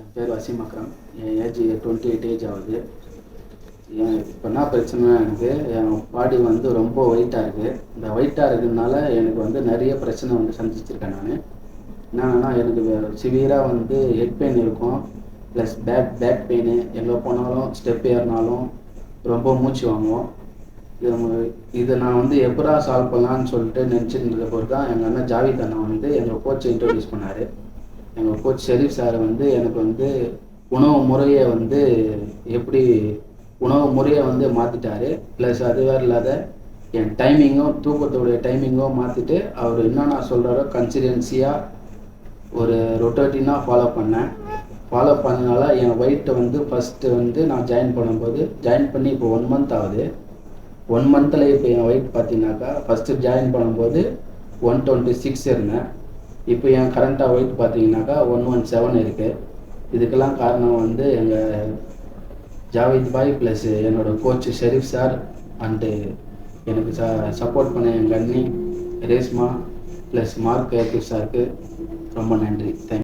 என் பேர் வசீம் அக்ரம். என் age twenty eight age ஆகுது. என் இப்போ என்ன பிரச்சனை எனக்கு என் பாடி வந்து ரொம்ப ஒயிட்டாக இருக்குது இந்த ஒயிட்டாக இருக்கிறதுனால எனக்கு வந்து நிறைய பிரச்சனை வந்து சந்திச்சிருக்கேன் நான். என்னென்னா எனக்கு சிவியராக வந்து ஹெட் பெயின் இருக்கும். ப்ளஸ் பேக் பேக் பெயின் எங்கே போனாலும் ஸ்டெப் ஏறினாலும் ரொம்ப மூச்சு வாங்குவோம். இது இதை நான் வந்து எப்படா சால்வ் பண்ணலான்னு சொல்லிட்டு நினச்சிட்டு இருந்த போது தான் எங்கள் அண்ணன் ஜாவித் அண்ணன் வந்து எங்கள் கோச்சை இன்ட்ரடியூஸ் பண்ணார். எங்கள் கோச் ஷெரீப் சார் வந்து எனக்கு வந்து உணவு முறையை வந்து எப்படி உணவு முறையை வந்து மாற்றிட்டாரு ப்ளஸ் அது வேறு இல்லாத என் டைமிங்கும் தூக்கத்தோடைய டைமிங்கும் மாற்றிட்டு அவர் என்னென்ன சொல்கிறாரோ கன்சிடென்சியாக ஒரு ரொட்டோட்டினாக ஃபாலோ பண்ணேன். ஃபாலோ பண்ணனால என் வெயிட்டை வந்து ஃபஸ்ட்டு வந்து நான் ஜாயின் பண்ணும்போது ஜாயின் பண்ணி இப்போ ஒன் மந்த் ஆகுது. ஒன் மந்தில் இப்போ என் வெயிட் பார்த்தீங்கன்னாக்கா ஃபஸ்ட்டு ஜாயின் பண்ணும்போது ஒன் டுவெண்ட்டி சிக்ஸ் இருந்தேன். இப்போ என் கரண்ட்டாக வெயிட் பார்த்தீங்கன்னாக்கா ஒன் ஒன் செவன் இருக்குது இதுக்கெல்லாம் காரணம் வந்து எங்கள் ஜாவேத் பாய் ப்ளஸ் என்னோட கோச் ஷெரீஃப் சார் அண்டு எனக்கு ச சப்போர்ட் பண்ண எங்கள் அண்ணி ரேஸ்மா ப்ளஸ் மார்க் ஏகே சாருக்கு ரொம்ப நன்றி. தேங்க்